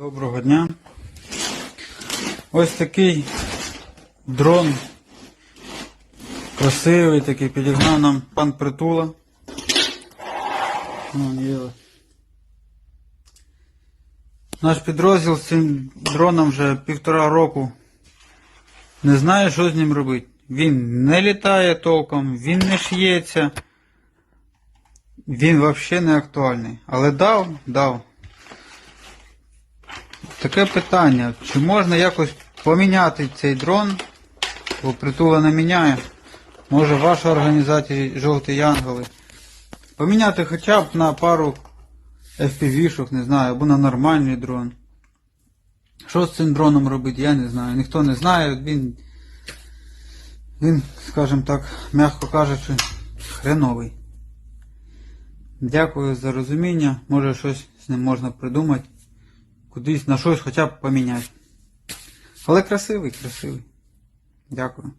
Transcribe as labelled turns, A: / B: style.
A: Доброго дня. Ось такий дрон. Красивий такий, підігнав нам пан Притула. Ось. Наш підрозділ з цим дроном вже півтора року не знає, що з ним робити. Він не літає толком, він не шиється. Він взагалі не актуальний. Але дав, дав. Таке питання, чи можна якось поміняти цей дрон, бо притула не міняє. Може ваша організація Жовті Янголи. Поміняти хоча б на пару FPV-шок, не знаю, або на нормальний дрон. Що з цим дроном робити, я не знаю. Ніхто не знає, він, він, скажімо так, м'яко кажучи, хреновий. Дякую за розуміння. Може щось з ним можна придумати кудись на щось хоча б поміняти. Але красивий, красивий. Дякую.